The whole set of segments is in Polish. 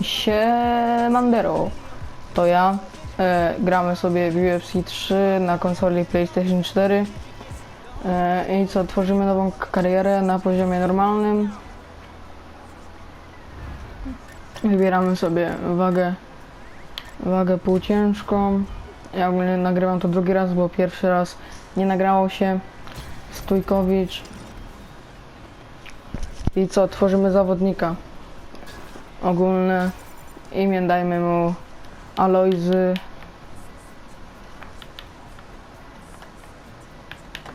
Siemandero. To ja. E, gramy sobie w UFC 3 na konsoli PlayStation 4. E, I co, tworzymy nową karierę na poziomie normalnym. Wybieramy sobie wagę, wagę półciężką. Ja ogólnie nagrywam to drugi raz, bo pierwszy raz nie nagrało się. Stójkowicz. I co, tworzymy zawodnika. Ogólne imię dajmy mu Alojzy.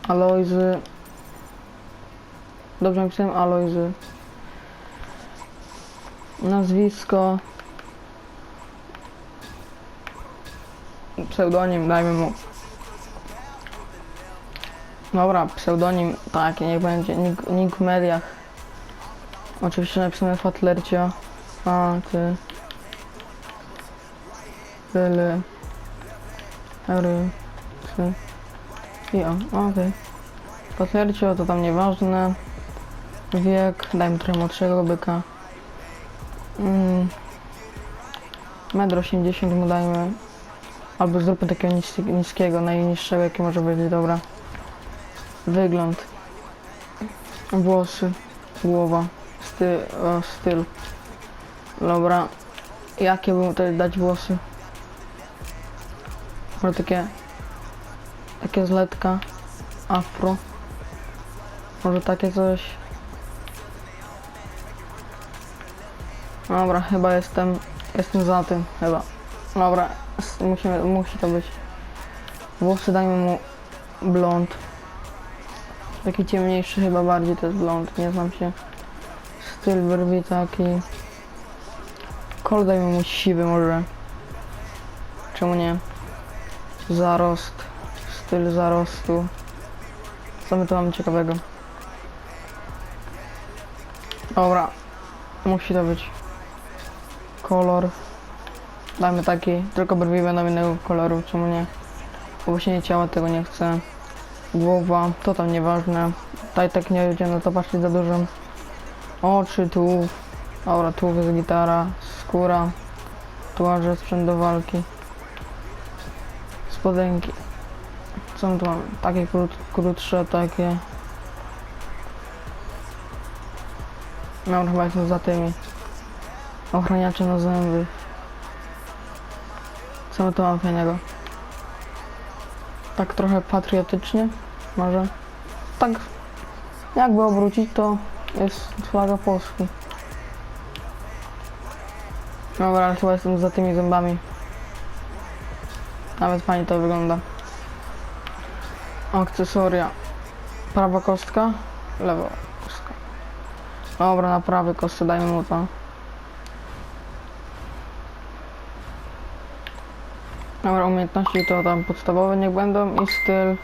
Alojzy. Dobrze napisałem Alojzy. Nazwisko. Pseudonim dajmy mu. Dobra, pseudonim, tak, niech będzie. Nick, nick w mediach. Oczywiście napisane w Atlercio. A, ty. Tyle. Ery. Ty. I o, okej. Patlercio to tam nieważne. Wiek, dajmy trochę młodszego byka. Mm. Metr 80 mu dajmy. Albo zróbmy takiego nis niskiego, najniższego jaki może być, dobra. Wygląd. Włosy. Głowa. Sty styl. Dobra. Jakie bym tutaj dać włosy? Może takie... Takie zletka. Afro. Może takie coś. Dobra, chyba jestem... Jestem za tym, chyba. Dobra, musimy, musi to być. Włosy dajmy mu blond. Taki ciemniejszy chyba bardziej to jest blond, nie znam się. Styl brwi taki. Kolor dajmy mu siwy może. Czemu nie? Zarost. Styl zarostu. Co my tu mamy ciekawego? Dobra. Musi to być. Kolor. Dajmy taki. Tylko brwi będą innego koloru, czemu nie? Obosienie ciała tego nie chcę. Głowa, to tam nieważne. Tutaj tak nie będzie na to patrzeć za dużo. Oczy, tułów. Dobra, tułów gitara. Skóra. Tułaże, sprzęt do walki. Spodenki. Co tu mamy? Takie krót, krótsze, takie. No chyba jestem za tymi. Ochraniacze na zęby. Co my tu mamy fajnego? Tak trochę patriotycznie, może. Tak, jakby obrócić, to jest flaga Polski. Dobra, ale chyba jestem za tymi zębami. Nawet fajnie to wygląda. Akcesoria. Prawa kostka, lewa kostka. Dobra, na prawej kostce dajmy mu to. Dobra, umiejętności to tam podstawowe niech będą i styl.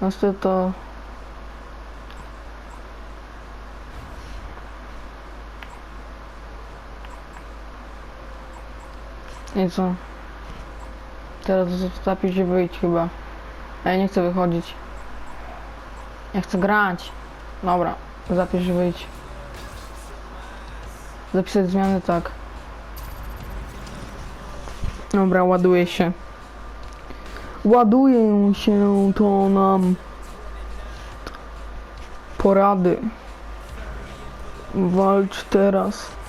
No styl to... I co? Teraz zapisz i wyjść chyba. Ja nie chcę wychodzić. Ja chcę grać. Dobra, zapisz i wyjść. Zapisać zmiany tak. Dobra, ładuje się. Ładuje się to nam. Porady. Walcz teraz.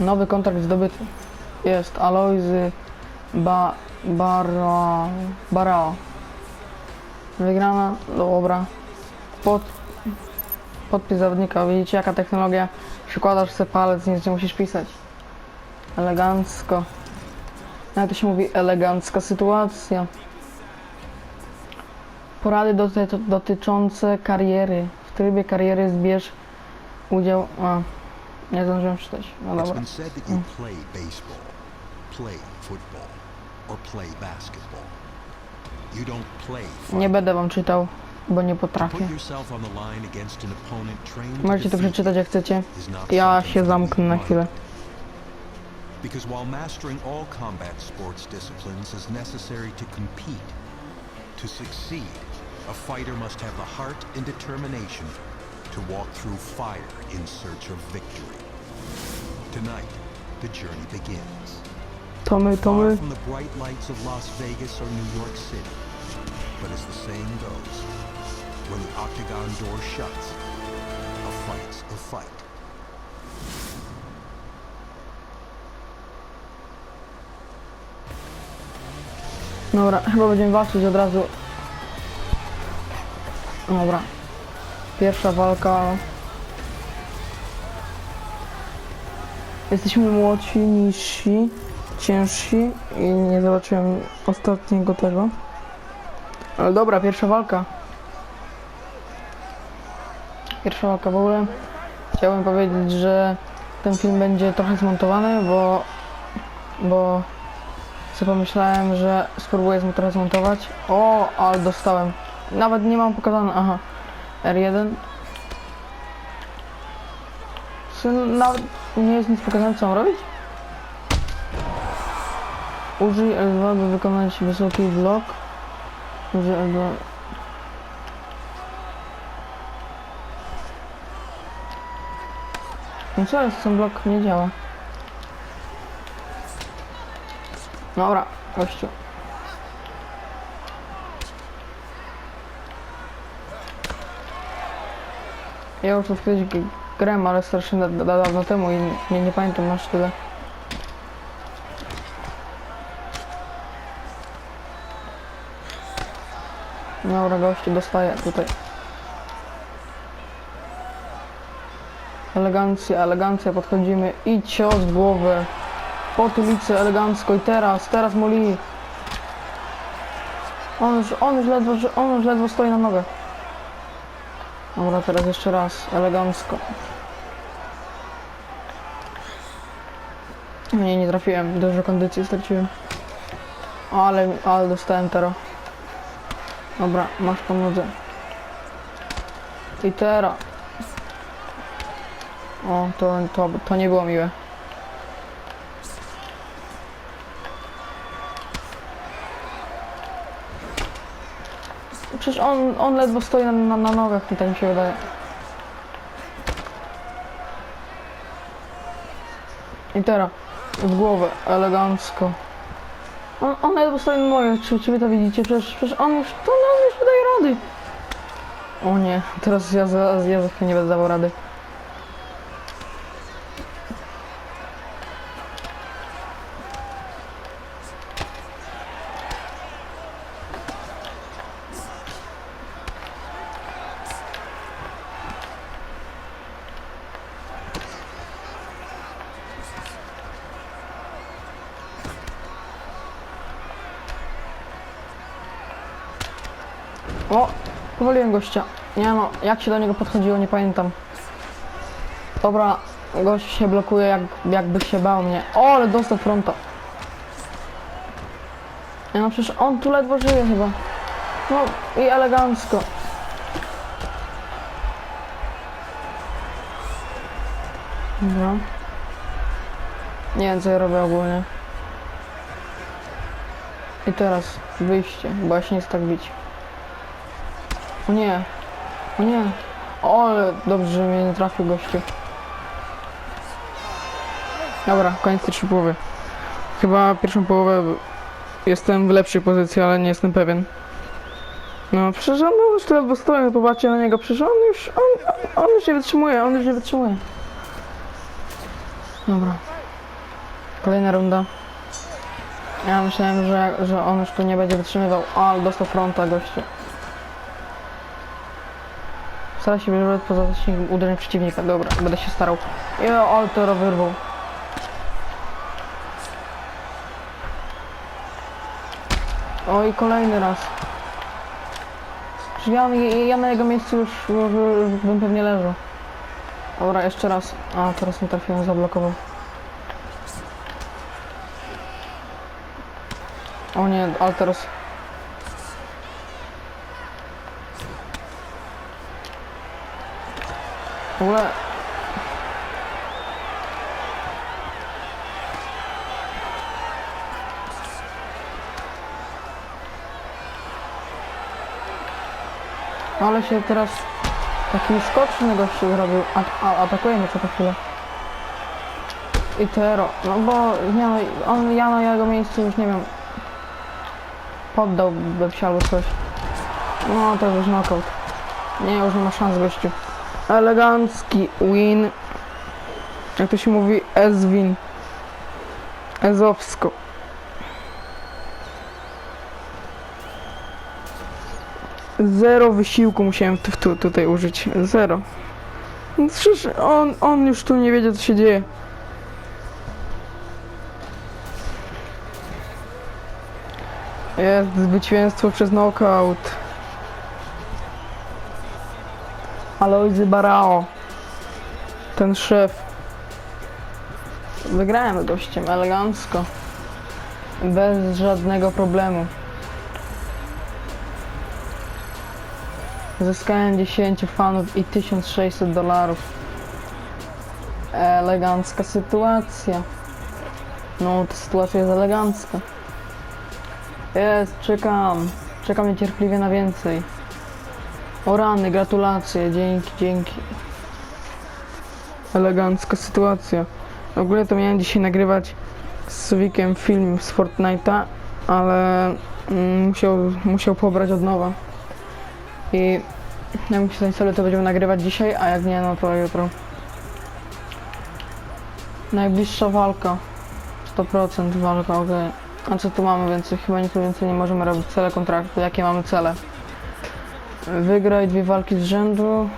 Nowy kontrakt zdobyty. Jest Alojzy ba... Bara... Barao. Wygrana. Dobra. Pod... Podpis zawodnika. Widzicie jaka technologia? Przykładasz sobie palec, nic nie musisz pisać. Elegancko. Jak to się mówi? Elegancka sytuacja. Porady doty dotyczące kariery. W trybie kariery zbierz udział... A, nie zdążyłem czytać. No It's dobra. been said that you play baseball, play football, or play basketball. You don't play Nie fight. będę wam czytał, bo nie potrafię. put yourself on the line against an opponent trained to Możecie to defeat przeczytać jak chcecie. Ja się zamknę na chwilę. Because while mastering all combat sports disciplines is necessary to compete, to succeed, A fighter must have the heart and determination to walk through fire in search of victory. Tonight, the journey begins. To my, to Far from the bright lights of Las Vegas or New York City. But as the saying goes, when the octagon door shuts, a fight's a fight. Dobra, chyba będziemy walczyć od razu. Dobra. Pierwsza walka. Jesteśmy młodsi, niżsi, ciężsi i nie zobaczyłem ostatniego tego. Ale dobra, pierwsza walka. Pierwsza walka w ogóle. Chciałbym powiedzieć, że ten film będzie trochę zmontowany, bo bo sobie pomyślałem, że spróbuję mu trochę zmontować. O, ale dostałem. Nawet nie mam pokazane. Aha. R1. Syn, nawet nie jest nic pokazane, co mam robić. Użyj L2, by wykonać wysoki blok. Użyj L2. No co jest, ten blok nie działa. Dobra, gościu. Ja już to kiedyś grałem, ale strasznie da, da, dawno temu i nie, nie pamiętam masz tyle. Dobra, gościu, dostaję tutaj. Elegancja, elegancja, podchodzimy i cios w głowę. Potulicy elegancko i teraz, teraz Moli. On już, on już ledwo, on już ledwo stoi na nogach. Dobra, teraz jeszcze raz, elegancko. Nie, nie trafiłem, dużo kondycji straciłem. Ale, ale dostałem tero. Dobra, masz po nodze. I teraz. O, to, to, to nie było miłe. Przecież on, on ledwo stoi na, na, na nogach, tak mi się wydaje. I teraz w głowę, elegancko. On, on ledwo stoi na nogach, czy, czy wy to widzicie? Przecież, przecież on już, to on już wydaje rady. O nie, teraz ja, za, ja nie będę dawał rady. O, powoliłem gościa. Nie no, jak się do niego podchodziło, nie pamiętam. Dobra, gość się blokuje, jak, jakby się bał mnie. O, ale dostał fronta. Nie no, przecież on tu ledwo żyje chyba. No i elegancko. Dobra. Nie wiem, co ja robię ogólnie. I teraz wyjście, bo ja się nie tak bić. O nie. O nie. O, ale dobrze, że mnie nie trafił gościu. Dobra, koniec trzy połowy. Chyba pierwszą połowę jestem w lepszej pozycji, ale nie jestem pewien. No przecież on już tyle bo stoję, popatrzcie na niego, przecież on już, on, on już nie wytrzymuje, on już nie wytrzymuje. Dobra. Kolejna runda. Ja myślałem, że, że on już tu nie będzie wytrzymywał, ale dostał fronta gościu. Stara się wybrać poza zasięgiem uderzeń przeciwnika. Dobra, będę się starał. Jo, ale to wyrwał. Oj, kolejny raz. Ja, ja na jego miejscu już, już, już bym pewnie leżał. Dobra, jeszcze raz. A, teraz nie trafiłem, zablokował. O nie, ale teraz... W. Ale się teraz taki skoczny gościu zrobił. A, a, atakuje mnie co po chwilę. I Tero. No bo nie, on, ja na jego miejscu już nie wiem. Poddałby się albo coś. No to już knockout. Nie, już nie ma szans gościu. Elegancki win. Jak to się mówi, S-win. Ezowsko. Zero wysiłku musiałem tu, tu, tutaj użyć. Zero. No Przecież on, on już tu nie wiedział co się dzieje. Jest zwycięstwo przez knockout. Aloyzy Barao. Ten szef. Wygrałem gościem elegancko. Bez żadnego problemu. Zyskałem 10 fanów i 1600 dolarów. Elegancka sytuacja. No, ta sytuacja jest elegancka. Jest, czekam. Czekam niecierpliwie na więcej. O rany, gratulacje, dzięki, dzięki. Elegancka sytuacja. W ogóle to miałem dzisiaj nagrywać z Suwikiem film z Fortnite'a, ale mm, musiał, musiał pobrać od nowa. I jak się zainstaluje, to będziemy nagrywać dzisiaj, a jak nie, no to jutro. Najbliższa walka. 100% walka, okej. A co tu mamy więcej? Chyba nic więcej nie możemy robić. Cele kontraktu. Jakie mamy cele? Wygraj dwie walki z rzędu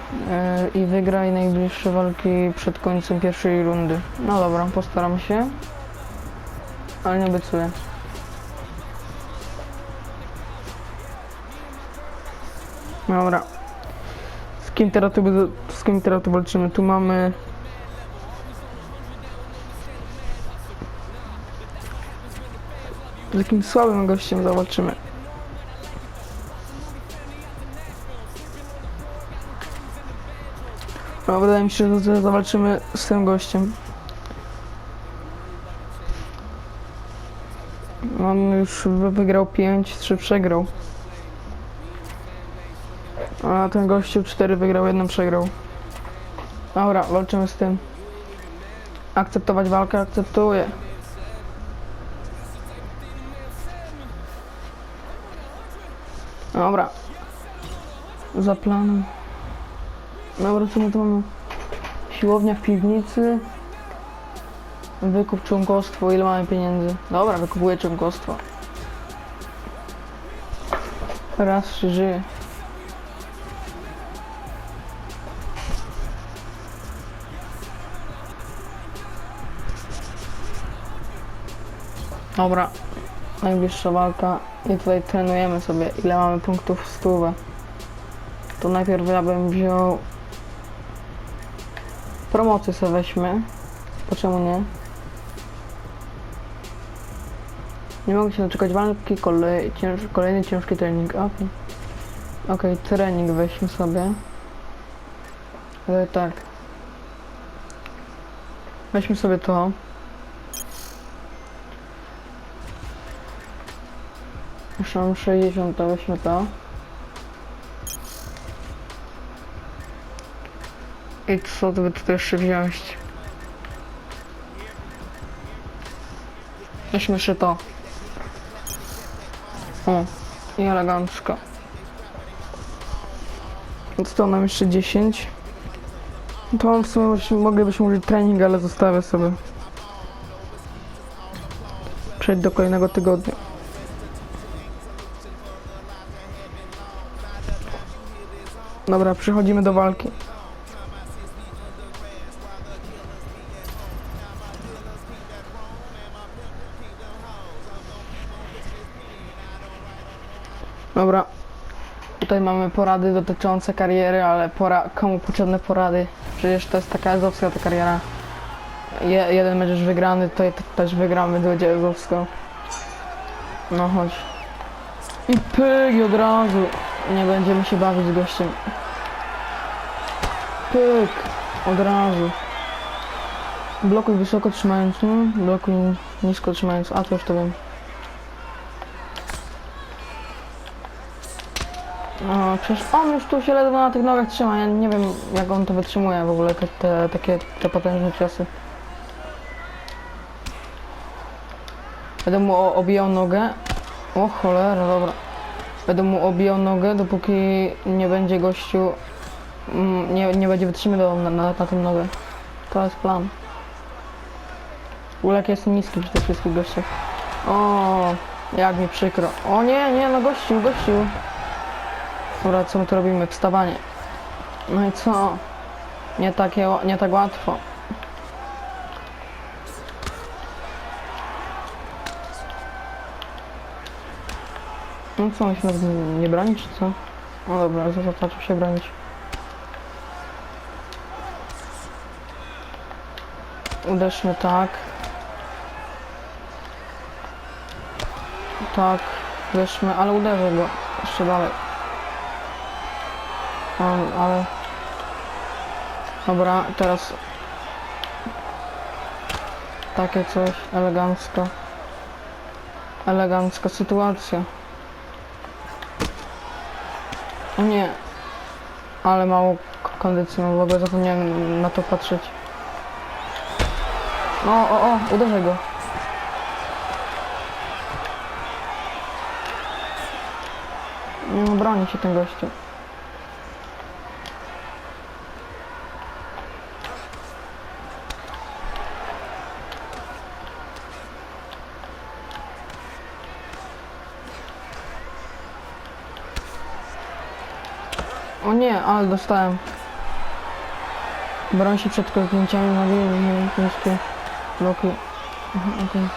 yy, i wygraj najbliższe walki przed końcem pierwszej rundy. No dobra, postaram się. Ale nie obiecuję. Dobra. Z kim teraz tu, z kim teraz tu walczymy? Tu mamy... Z jakim słabym gościem zawalczymy. No, wydaje mi się, że zawalczymy z tym gościem. On już wy- wygrał 5, 3 przegrał. A ten gościu 4 wygrał, 1 przegrał. Dobra, walczymy z tym. Akceptować walkę, akceptuję. Dobra. Za planem. Dobra, co my tu mamy? Siłownia w piwnicy. Wykup członkostwo, ile mamy pieniędzy? Dobra, wykupuję członkostwo. Raz się żyje. Dobra, najbliższa walka i tutaj trenujemy sobie ile mamy punktów w stówę. To najpierw ja bym wziął promocję sobie weźmy. Po czemu nie? Nie mogę się doczekać walki, kolej, cięż, kolejny ciężki trening. Okej. Okej, trening weźmy sobie. Ale tak. Weźmy sobie to. Jeszcze mam 60, to weźmy to. I co by tutaj jeszcze wziąć? Weźmy jeszcze to. O, i elegancko. Zostało nam jeszcze 10. To mam w sumie moglibyśmy użyć trening, ale zostawię sobie. Przejdź do kolejnego tygodnia. Dobra, przechodzimy do walki. Tutaj mamy porady dotyczące kariery, ale pora komu potrzebne porady? Przecież to jest taka ezowska ta kariera. Je, jeden już wygrany, tutaj też wygramy, będzie ezowsko. No chodź. I pyk i od razu. Nie będziemy się bawić z gościem. Pyk. Od razu. Blokuj wysoko trzymając, no. Blokuj nisko trzymając. A to już to wiem. No, przecież on już tu się ledwo na tych nogach trzyma. Ja nie wiem, jak on to wytrzymuje w ogóle, te, te takie te potężne ciosy. Będę mu obijał nogę. O cholera, dobra. Będę mu obijał nogę, dopóki nie będzie gościu. mm, Nie, nie będzie wytrzymywał na, na, na tę nogę. To jest plan. Jak jestem niski przy tych wszystkich gościach. O, jak mi przykro. O nie, nie, no gościu, gościu. Dobra, co my tu robimy? Wstawanie. No i co? Nie takie, nie tak łatwo. No co, on się nie broni, czy co? No dobra, zaczął się bronić. Uderzmy tak. Tak, uderzmy, ale uderzę go jeszcze dalej. Um, ale... Dobra, teraz... Takie coś, elegancko. Elegancka sytuacja. O nie. Ale mało kondycji mam, w ogóle zapomniałem na to patrzeć. O, o, o, uderzę go. Nie broni się ten gościu. Nie, ale dostałem. Broń się przed kliknięciami na linii niskie bloki. Mhm, okej.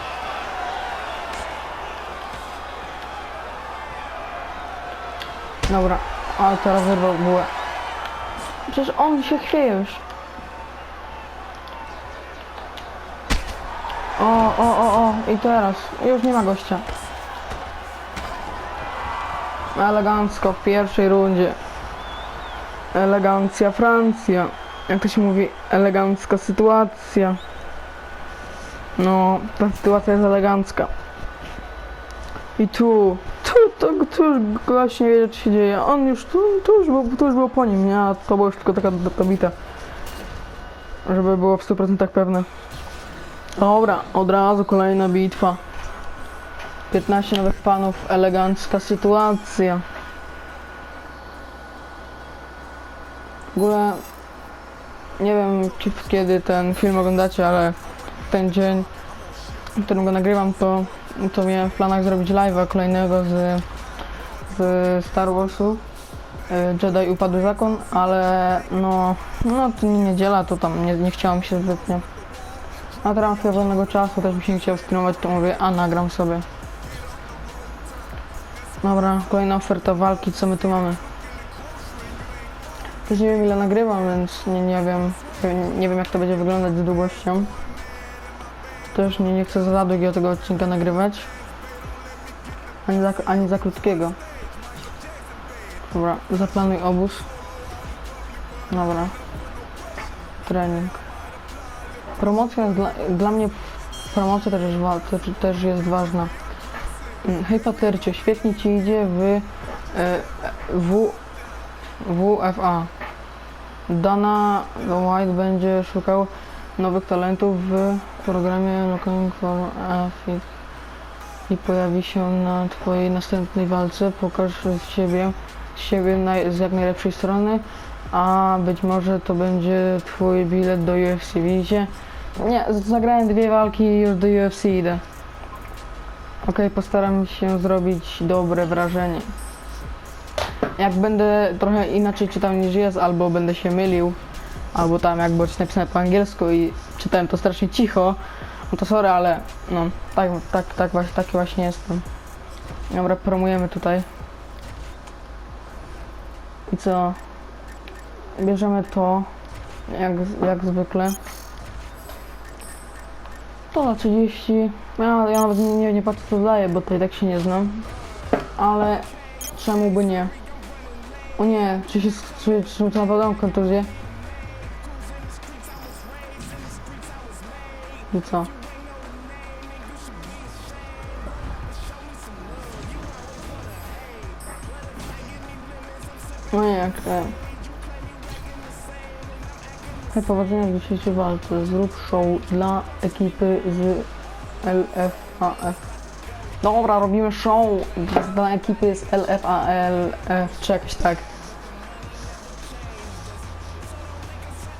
Dobra, ale teraz wyrwał bułę. Przecież on się chwieje już. O, o, o, o, i teraz. Już nie ma gościa. Elegancko w pierwszej rundzie. Elegancja Francja. Jak to się mówi? Elegancka sytuacja. No, ta sytuacja jest elegancka. I tu, tu, tu, tu już gość nie co się dzieje. On już, tu, tu już był, tu już było po nim? A to była już tylko taka do- dobita. Żeby było w 100% pewne. Dobra, od razu kolejna bitwa. 15 nowych panów, elegancka sytuacja. W ogóle nie wiem czy kiedy ten film oglądacie, ale ten dzień, w którym go nagrywam, to, to miałem w planach zrobić live'a kolejnego z, z Star Warsu. y, Jedi Upadły Zakon, ale no, no to nie niedziela, to tam nie, nie chciałam się zbytnio. A teraz wolnego czasu, też mi się nie chciał streamować, to mówię, a nagram sobie. Dobra, kolejna oferta walki, co my tu mamy? Też nie wiem ile nagrywam, więc nie, nie wiem nie, wiem jak to będzie wyglądać z długością. Też nie, nie chcę za długiego tego odcinka nagrywać. Ani za, ani za krótkiego. Dobra, zaplanuj obóz. Dobra. Trening. Promocja dla, dla mnie promocja też też, jest ważna. Mm, Hej Patercio, świetnie ci idzie w e, w WFA. Dana White będzie szukał nowych talentów w programie Looking for a Fit i pojawi się na Twojej następnej walce. Pokaż z siebie, z siebie naj, z jak najlepszej strony, a być może to będzie Twój bilet do UFC. Widzicie? Nie, zagrałem dwie walki i już do UFC idę. Okej, postaram się zrobić dobre wrażenie. Jak będę trochę inaczej czytał niż jest, albo będę się mylił, albo tam jak coś napisane po angielsku i czytałem to strasznie cicho, no to sorry, ale no, tak, tak, tak, właśnie, taki właśnie jestem. Dobra, promujemy tutaj. I co? Bierzemy to, jak, jak zwykle. To na 30. Ja, ja nawet nie, nie patrzę co daje, bo tutaj tak się nie znam. Ale czemu by nie? O nie, czy się czy, czy mam kontuzję? I co? pięknie. Hej, powodzenia w dzisiejszej walce. Zrób show dla ekipy z LFAF. Dobra, robimy show dla ekipy z LFALF, czy jakoś tak.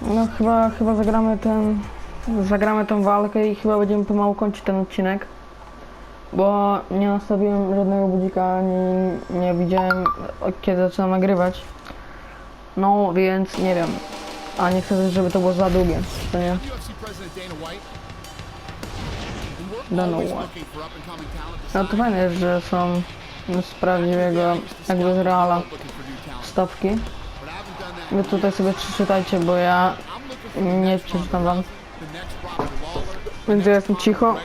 No chyba, chyba zagramy ten, zagramy tą walkę i chyba będziemy pomału kończyć ten odcinek. Bo nie nastawiłem żadnego budzika, ani nie widziałem kiedy zaczynam nagrywać. No więc nie wiem. A nie chcę żeby to było za długie, to nie? Dana White. No to fajne że są z prawdziwego, jakby z reala stawki. Wy tutaj sobie przeczytajcie, bo ja nie przeczytam wam. Więc ja jestem cicho.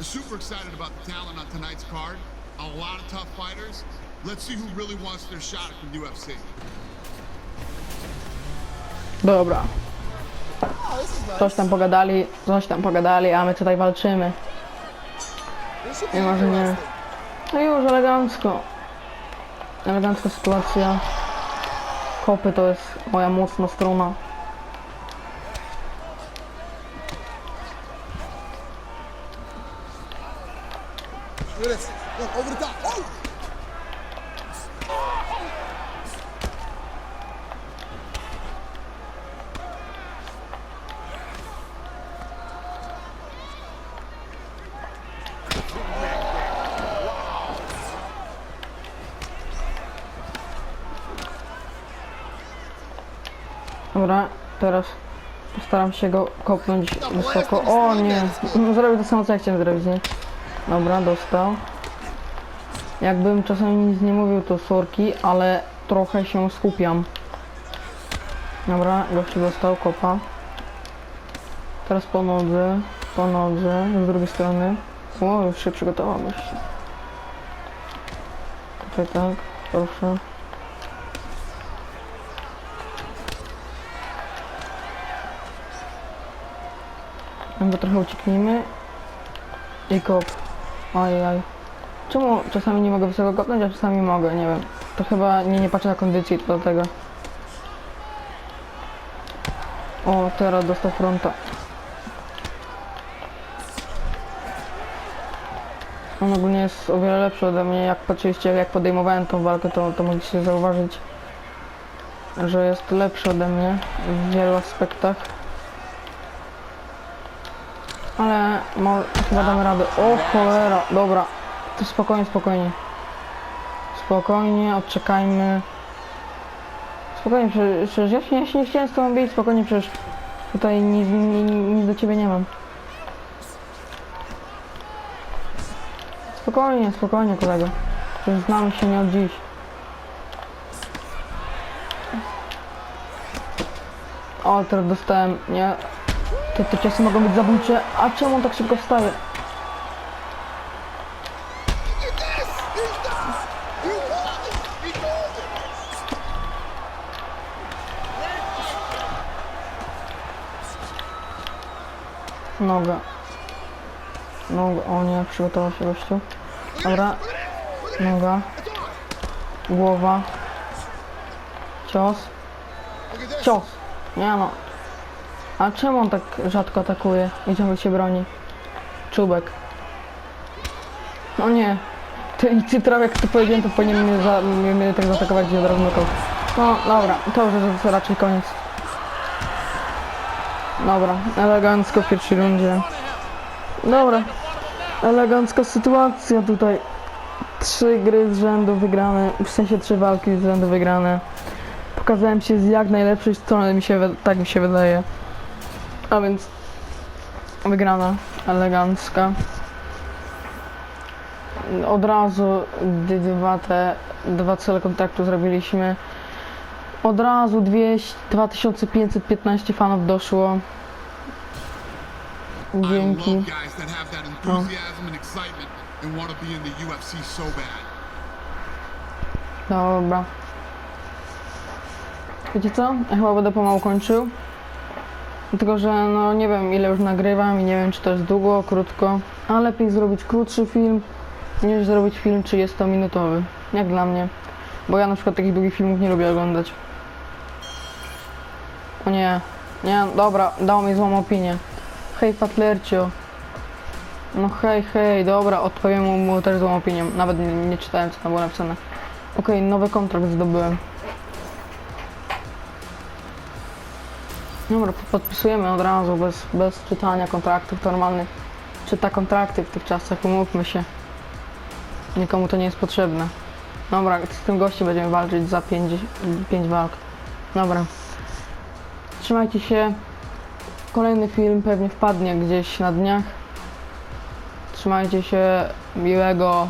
Super excited about the talent on tonight's card. A lot of tough fighters. Let's see who really wants their shot at the UFC. Dobra. Coś tam pogadali, coś tam pogadali, a my tutaj walczymy. Nie może nie. No już elegancko. Elegancka sytuacja. Kopy to jest moja mocna strona. Dobra, teraz postaram się go kopnąć wysoko. O nie! No, Zrobię to samo co ja chciałem zrobić, nie? Dobra, dostał. Jakbym czasami nic nie mówił, to sorki, ale trochę się skupiam. Dobra, gościu dostał kopa. Teraz po nodze, po nodze, z drugiej strony. O, już się przygotował gościu. Tutaj tak, proszę. Bo trochę ucieknijmy. I kop. Ojej. Czemu czasami nie mogę wysoko kopnąć, a czasami mogę, nie wiem. To chyba nie, nie patrzę na kondycji, to dlatego. O, teraz dostał fronta. On ogólnie jest o wiele lepszy ode mnie. Jak patrzyliście, jak podejmowałem tą walkę, to, to mogliście zauważyć, że jest lepszy ode mnie w wielu aspektach. Ale chyba damy radę. O cholera, dobra. To spokojnie, spokojnie. Spokojnie, odczekajmy. Spokojnie, przecież ja, się, ja się nie chciałem z tobą bić, spokojnie, przecież tutaj nic, nic, nic do ciebie nie mam. Spokojnie, spokojnie kolego. Przecież znamy się nie od dziś. O, teraz dostałem, nie? Te, te ciosy mogą być zabójcze. A czemu on tak szybko wstaje? Noga. Noga. O nie, przygotował się gościu. Dobra. Noga. Głowa. Cios. Cios. Nie no. A czemu on tak rzadko atakuje i ciągle się broni? Czubek. No nie. Ty, ty trochę jak to powiedziałem, to powinien mnie, za, mnie, mnie tak zaatakować i od razu knockout. No dobra, to już jest raczej koniec. Dobra, elegancko w pierwszej rundzie. Dobra, elegancka sytuacja tutaj. Trzy gry z rzędu wygrane, w sensie trzy walki z rzędu wygrane. Pokazałem się z jak najlepszej strony, mi się, tak mi się wydaje. A więc wygrana, elegancka. Od razu dwa te, dwa cele kontaktu zrobiliśmy. Od razu 200, 2515 fanów doszło. Dzięki. bad. Dobra. Wiecie co? Ja chyba będę pomału kończył. Tylko, że no nie wiem ile już nagrywam i nie wiem czy to jest długo, krótko. A lepiej zrobić krótszy film niż zrobić film 30-minutowy. Jak dla mnie. Bo ja na przykład takich długich filmów nie lubię oglądać. O nie. Nie, dobra, dał mi złą opinię. Hej Fatlercio. No hej, hej, dobra, odpowiem mu, mu też złą opinię. Nawet nie, nie czytałem co tam było napisane. Okej, nowy kontrakt zdobyłem. Dobra, podpisujemy od razu, bez, bez czytania kontraktów normalnych. Czyta kontrakty w tych czasach, umówmy się. Nikomu to nie jest potrzebne. Dobra, z tym gościem będziemy walczyć za 5 pięć walk. Dobra. Trzymajcie się. Kolejny film pewnie wpadnie gdzieś na dniach. Trzymajcie się. Miłego